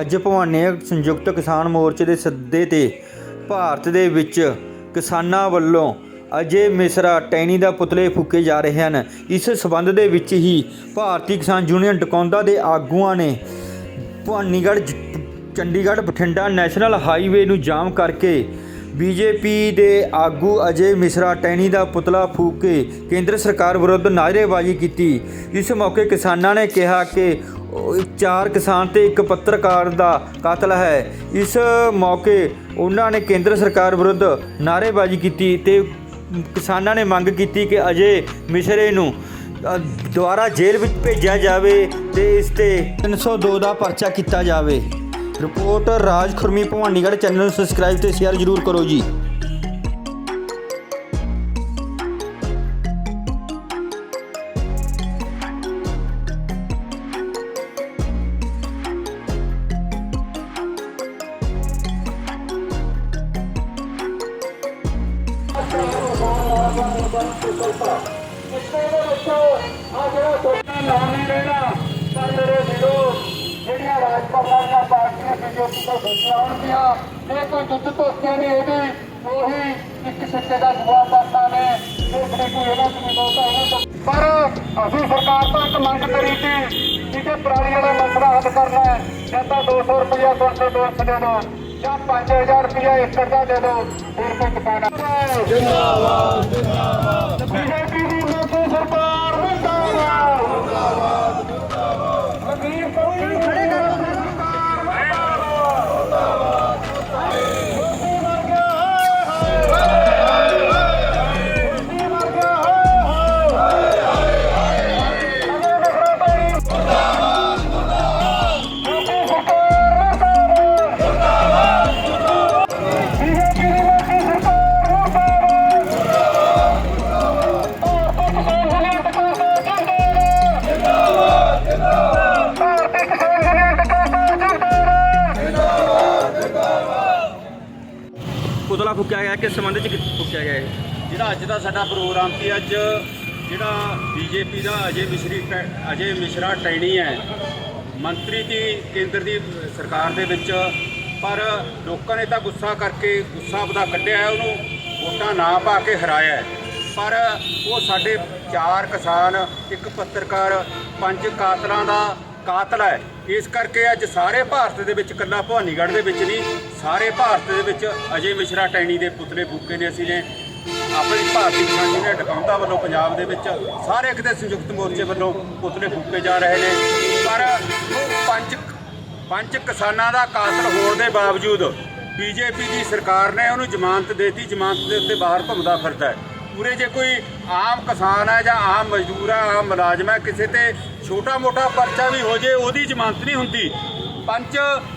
ਅੱਜ ਭਵਾਨੀ ਸੰਯੁਕਤ ਕਿਸਾਨ ਮੋਰਚੇ ਦੇ ਸੱਦੇ ਤੇ ਭਾਰਤ ਦੇ ਵਿੱਚ ਕਿਸਾਨਾਂ ਵੱਲੋਂ ਅਜੇ ਮਿਸਰਾ ਟੈਣੀ ਦਾ ਪੁਤਲੇ ਫੂਕੇ ਜਾ ਰਹੇ ਹਨ। ਇਸ ਸਬੰਧ ਦੇ ਵਿੱਚ ਹੀ ਭਾਰਤੀ ਕਿਸਾਨ ਯੂਨੀਅਨ ਡਕੌਂਦਾ ਦੇ ਆਗੂਆਂ ਨੇ ਭਵਾਨੀਗੜ੍ਹ ਚੰਡੀਗੜ੍ਹ ਬਠਿੰਡਾ ਨੈਸ਼ਨਲ ਹਾਈਵੇ ਨੂੰ ਜਾਮ ਕਰਕੇ ਬੀਜੇਪੀ ਦੇ ਆਗੂ ਅਜੇ ਮਿਸਰਾ ਟੈਣੀ ਦਾ ਪੁਤਲਾ ਫੂਕ ਕੇ ਕੇਂਦਰ ਸਰਕਾਰ ਵਿਰੁੱਧ ਨਾਅਰੇਬਾਜ਼ੀ ਕੀਤੀ। ਇਸ ਮੌਕੇ ਕਿਸਾਨਾਂ ਨੇ ਕਿਹਾ ਕਿ ਚਾਰ ਕਿਸਾਨ ਤੇ ਇੱਕ ਪੱਤਰਕਾਰ ਦਾ ਕਤਲ ਹੈ। ਇਸ ਮੌਕੇ ਉਹਨਾਂ ਨੇ ਕੇਂਦਰ ਸਰਕਾਰ ਵਿਰੁੱਧ ਨਾਅਰੇਬਾਜ਼ੀ ਕੀਤੀ ਤੇ ਕਿਸਾਨਾਂ ਨੇ ਮੰਗ ਕੀਤੀ ਕਿ ਅਜੇ ਮਿਸਰੇ ਨੂੰ ਦੁਆਰਾ ਜੇਲ੍ਹ ਵਿੱਚ ਭੇਜਿਆ ਜਾਵੇ ਤੇ ਇਸ ਤੇ 302 ਦਾ ਪਰਚਾ ਕੀਤਾ ਜਾਵੇ। ਰਿਪੋਰਟ ਰਾਜ ਖੁਰਮੀ ਭਵਾਨੀਗੜ੍ਹ ਚੈਨਲ ਨੂੰ ਸਬਸਕ੍ਰਾਈਬ ਤੇ ਸ਼ੇਅਰ ਜ਼ਰੂਰ ਕਰੋ ਜੀ। ਜਿਹੜੀਆਂ ਰਾਜਪਾਲਾਂ ਦੀਆਂ ਪਾਰਟੀਆਂ ਬੀਜੇਪੀ ਤੋਂ ਫੈਸਲਾਉਣਗੀਆਂ ਇਹ ਕੋਈ ਦੁੱਧ ਧੋਤੀਆਂ ਨਹੀਂ ਇਹਦੀ ਉਹੀ ਇੱਕ ਸਿੱਕੇ ਦਾ ਦੂਆ ਪਾਸਾ ਨੇ ਇਸ ਕੋਈ ਇਹਨਾਂ ਤੋਂ ਬਹੁਤਾ ਇਹਨਾਂ ਪਰ ਅਸੀਂ ਸਰਕਾਰ ਤੋਂ ਇੱਕ ਮੰਗ ਕਰੀ ਸੀ ਕਿ ਜੇ ਪਰਾਲੀ ਵਾਲਾ ਮਸਲਾ ਹੱਲ ਕਰਨਾ। ਹੈ ਜਾਂ ਤਾਂ 200 ਰੁਪਇਆ ਕੁਇੰਟਲ ਦੋ, ਦੇ ਦਿਓ ਜਾਂ 5000 ਰੁਪਇਆ ਏਕੜ ਦਾ ਦੇ ਦਿਓ। ਫਿਰ ਕੋਈ ਕਿਸਾਨ ਜਿੰਦਾਬਾਦ। ਪੁਤਲਾ ਫੂਕਿਆ ਗਿਆ, ਕਿਸ ਸੰਬੰਧ ਚ ਫੂਕਿਆ ਗਿਆ ਹੈ ਜਿਹੜਾ ਅੱਜ ਦਾ ਸਾਡਾ ਪ੍ਰੋਗਰਾਮ ਸੀ, ਅੱਜ ਜਿਹੜਾ ਬੀਜੇਪੀ ਦਾ ਅਜੇ ਮਿਸ਼ਰੀ ਟੈ- ਅਜੇ ਮਿਸ਼ਰਾ ਟੈਣੀ ਹੈ, ਮੰਤਰੀ ਦੀ ਕੇਂਦਰ ਦੀ ਸਰਕਾਰ ਦੇ ਵਿੱਚ, ਪਰ ਲੋਕਾਂ ਨੇ ਤਾਂ ਗੁੱਸਾ ਕਰਕੇ ਗੁੱਸਾ ਆਪਦਾ ਕੱਢਿਆ ਹੈ, ਉਹਨੂੰ ਵੋਟਾਂ ਨਾ ਪਾ ਕੇ ਹਰਾਇਆ ਹੈ। ਪਰ ਉਹ ਸਾਡੇ ਚਾਰ ਕਿਸਾਨ, ਇੱਕ ਪੱਤਰਕਾਰ, ਪੰਜ ਕਾਤਲਾਂ ਦਾ ਕਾਤਲ ਹੈ। ਇਸ ਕਰਕੇ ਅੱਜ ਸਾਰੇ ਭਾਰਤ ਦੇ ਵਿੱਚ ਕੱਲਾ ਭਵਾਨੀਗੜ੍ਹ ਦੇ ਵਿੱਚ ਨਹੀਂ, ਸਾਰੇ ਭਾਰਤ ਦੇ ਵਿੱਚ ਅਜੇ ਮਿਸ਼ਰਾ ਟੈਣੀ ਦੇ ਪੁਤਲੇ ਫੂਕੇ ਨੇ ਅਸੀਂ ਨੇ। ਆਪਣੀ ਭਾਰਤੀ ਕਿਸਾਨੀ ਨੇ ਡਕਾਉਂਦਾ ਵੱਲੋਂ ਪੰਜਾਬ ਦੇ ਵਿੱਚ ਸਾਰੇ ਕਿਤੇ ਸੰਯੁਕਤ ਮੋਰਚੇ ਵੱਲੋਂ ਪੁਤਲੇ ਫੂਕੇ ਜਾ ਰਹੇ ਨੇ। ਪਰ ਪੰਜ ਪੰਜ ਕਿਸਾਨਾਂ ਦਾ ਕਾਤਲ ਹੋਣ ਦੇ ਬਾਵਜੂਦ ਬੀਜੇਪੀ ਦੀ ਸਰਕਾਰ ਨੇ ਉਹਨੂੰ ਜ਼ਮਾਨਤ ਦੇਤੀ। ਜ਼ਮਾਨਤ ਦੇ ਉੱਤੇ ਬਾਹਰ ਘੁੰਮਦਾ ਫਿਰਦਾ ਹੈ। ਪੂਰੇ ਜੇ ਕੋਈ ਆਮ ਕਿਸਾਨ ਹੈ ਜਾਂ ਆਮ ਮਜ਼ਦੂਰ ਹੈ, ਆਮ ਮੁਲਾਜ਼ਮ ਹੈ, ਕਿਸੇ ਤੇ ਛੋਟਾ ਮੋਟਾ ਪਰਚਾ ਵੀ ਹੋ ਜੇ, ਉਹਦੀ ਜ਼ਮਾਨਤ ਨਹੀਂ ਹੁੰਦੀ। ਪੰਜ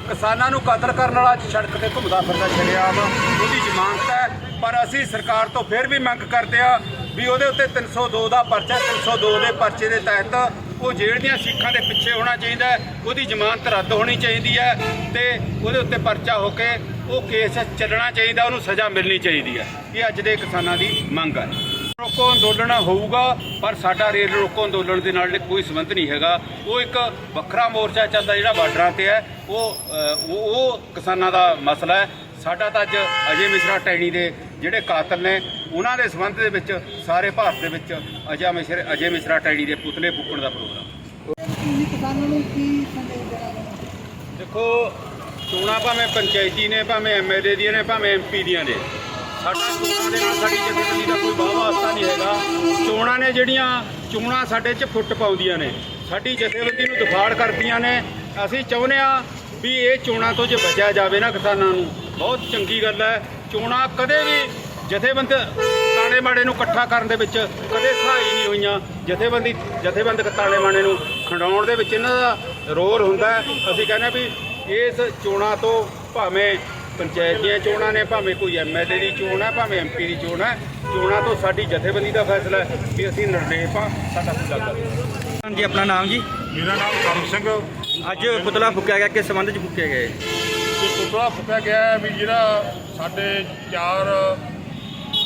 ਕਿਸਾਨਾਂ ਨੂੰ ਕਤਲ ਕਰਨ ਵਾਲਾ ਸੜਕ ਤੇ ਘੁੰਮਦਾ ਫਿਰਦਾ ਸ਼ਰੇਆਮ ਉਹਦੀ ਜ਼ਮਾਨਤ ਹੈ। ਪਰ ਅਸੀਂ ਸਰਕਾਰ ਤੋਂ ਫਿਰ ਵੀ ਮੰਗ ਕਰਦੇ ਆ ਵੀ ਉਹਦੇ ਉੱਤੇ 302 ਦਾ ਪਰਚਾ 302 ਦੇ ਪਰਚੇ ਦੇ ਤਹਿਤ ਉਹ ਜੇਲ੍ਹ ਦੀਆਂ ਸਿੱਖਾਂ ਦੇ ਪਿੱਛੇ ਹੋਣਾ ਚਾਹੀਦਾ ਉਹਦੀ ਜ਼ਮਾਨਤ ਰੱਦ ਹੋਣੀ ਚਾਹੀਦੀ ਹੈ ਤੇ ਉਹਦੇ ਉੱਤੇ ਪਰਚਾ ਹੋ ਕੇ ਉਹ ਕੇਸ ਚੱਲਣਾ ਚਾਹੀਦਾ, ਉਹਨੂੰ ਸਜ਼ਾ ਮਿਲਣੀ ਚਾਹੀਦੀ ਹੈ। ਇਹ ਅੱਜ ਦੇ ਕਿਸਾਨਾਂ ਦੀ ਮੰਗ ਹੈ। ਰੋਕੋ ਅੰਦੋਲਨ ਹੋਊਗਾ, ਪਰ ਸਾਡਾ ਰੇਲ ਰੋਕੋ ਅੰਦੋਲਨ ਦੇ ਨਾਲ ਕੋਈ ਸੰਬੰਧ ਨਹੀਂ ਹੈਗਾ। ਉਹ ਇੱਕ ਵੱਖਰਾ ਮੋਰਚਾ ਚੱਲਦਾ ਜਿਹੜਾ ਬਾਰਡਰਾਂ ਤੇ ਹੈ, ਉਹ ਉਹ ਉਹ ਕਿਸਾਨਾਂ ਦਾ ਮਸਲਾ ਹੈ। ਸਾਡਾ ਤਾਂ ਅੱਜ ਅਜੇ ਮਿਸ਼ਰਾ ਟੈਣੀ ਦੇ ਜਿਹੜੇ ਕਾਤਲ ਨੇ ਉਹਨਾਂ ਦੇ ਸੰਬੰਧ ਦੇ ਵਿੱਚ ਸਾਰੇ ਭਾਰਤ ਦੇ ਵਿੱਚ ਅਜੇ ਮਿਸ਼ਰ ਅਜੇ ਮਿਸ਼ਰਾ ਟੈਣੀ ਦੇ ਪੁਤਲੇ ਫੂਕਣ ਦਾ ਪ੍ਰੋਗਰਾਮ। ਦੇਖੋ ਚੋਣਾਂ ਭਾਵੇਂ ਪੰਚਾਇਤੀ ਨੇ ਭਾਵੇਂ ਐਮਐਲਏ ਦੀਆਂ ਨੇ ਭਾਵੇਂ ਐਮਪੀ ਦੀਆਂ ਨੇ ਸਾਡਾ ਚੋਣਾਂ ਦੇ ਨਾਲ ਸਾਡੀ ਜਥੇਬੰਦੀ ਦਾ ਕੋਈ ਵਾਹ ਵਾਸਤਾ ਨਹੀਂ ਹੈਗਾ। ਚੋਣਾਂ ਨੇ ਜਿਹੜੀਆਂ ਚੋਣਾਂ ਸਾਡੇ 'ਚ ਫੁੱਟ ਪਾਉਂਦੀਆਂ ਨੇ ਸਾਡੀ ਜਥੇਬੰਦੀ ਨੂੰ ਦਿਫਾੜ ਕਰਦੀਆਂ ਨੇ। ਅਸੀਂ ਚਾਹੁੰਦੇ ਆ ਵੀ ਇਹ ਚੋਣਾਂ ਤੋਂ ਜੇ ਬਚਿਆ ਜਾਵੇ ਨਾ ਕਿਸਾਨਾਂ ਨੂੰ ਬਹੁਤ ਚੰਗੀ ਗੱਲ ਹੈ। ਚੋਣਾਂ ਕਦੇ ਵੀ ਜਥੇਬੰਦ ਤਾਣੇ ਮਾੜੇ ਨੂੰ ਇਕੱਠਾ ਕਰਨ ਦੇ ਵਿੱਚ ਕਦੇ ਸਹਾਈ ਨਹੀਂ ਹੋਈਆਂ। ਜਥੇਬੰਦੀ ਜਥੇਬੰਦਕ ਤਾਣੇ ਮਾੜੇ ਨੂੰ ਖੰਡਾਉਣ ਦੇ ਵਿੱਚ ਇਹਨਾਂ ਦਾ ਰੋਲ ਹੁੰਦਾ। ਅਸੀਂ ਕਹਿੰਦੇ ਹਾਂ ਵੀ ਇਸ ਚੋਣਾਂ ਤੋਂ ਭਾਵੇਂ ਪੰਚਾਇਤ ਦੀਆਂ ਚੋਣਾਂ ਨੇ ਭਾਵੇਂ ਕੋਈ ਐਮਐਲਏ ਦੀ ਚੋਣ ਹੈ ਭਾਵੇਂ ਐਮਪੀ ਦੀ ਚੋਣ ਹੈ ਚੋਣਾਂ ਤੋਂ ਸਾਡੀ ਜਥੇਬੰਦੀ ਦਾ ਫੈਸਲਾ ਹੈ ਵੀ ਅਸੀਂ ਨਿਰਲੇਪ ਹਾਂ ਸਾਡਾ ਲੱਗਦਾ ਨਹੀਂ। ਹਾਂਜੀ ਆਪਣਾ ਨਾਮ ਜੀ? ਮੇਰਾ ਨਾਮ ਕਰਮ ਸਿੰਘ ਅੱਜ ਪੁਤਲਾ ਫੂਕਿਆ ਗਿਆ ਕਿਸ ਸੰਬੰਧ ਚ ਫੂਕਿਆ ਗਿਆ ਹੈ ਤੇ ਪੁਤਲਾ ਫੁੱਕਿਆ ਗਿਆ ਵੀ ਜਿਹੜਾ ਸਾਡੇ ਚਾਰ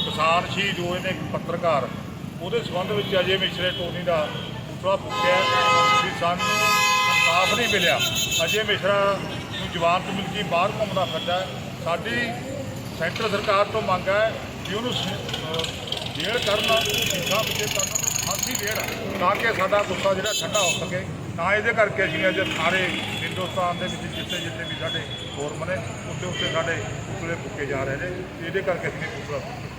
ਕਿਸਾਨ ਸ਼ਹੀਦ ਹੋਏ ਨੇ ਪੱਤਰਕਾਰ। ਉਹਦੇ ਸੰਬੰਧ ਵਿੱਚ ਅਜੇ ਮਿਸ਼ਰੇ ਟੋਨੀ ਦਾ ਪੁਤਲਾ ਫੁੱਕਿਆ ਕਿ ਸਾਨੂੰ ਇਨਸਾਫ ਨਹੀਂ ਮਿਲਿਆ। ਅਜੇ ਮਿਸ਼ਰਾ ਨੂੰ ਜਵਾਨ ਮਿਲ ਕੇ ਬਾਹਰ ਘੁੰਮਦਾ ਫਿਰਦਾ ਸਾਡੀ ਸੈਂਟਰ ਸਰਕਾਰ ਤੋਂ ਮੰਗ ਹੈ ਕਿ ਉਹਨੂੰ ਜੇਲ੍ਹ ਕਰਨ ਸਿੱਖਾਂ ਵਿੱਚ ਕਰਨ ਫਾਂਸੀ ਦੇਣ, ਤਾਂ ਕਿ ਸਾਡਾ ਗੁੱਸਾ ਜਿਹੜਾ ਠੰਡਾ ਹੋ ਸਕੇ। ਤਾਂ ਇਹਦੇ ਕਰਕੇ ਅਸੀਂ ਅੱਜ ਸਾਰੇ ਹਿੰਦੁਸਤਾਨ ਦੇ ਵਿੱਚ ਜਿੱਥੇ ਜਿੱਥੇ ਵੀ ਸਾਡੇ ਫੋਰਮ ਨੇ ਉੱਥੇ ਉੱਥੇ ਸਾਡੇ ਪੁਤਲੇ ਫੁੱਕੇ ਜਾ ਰਹੇ ਨੇ। ਇਹਦੇ ਕਰਕੇ ਅਸੀਂ ਇਹ ਪੁਤਲਾ ਫੂਕਿਆ।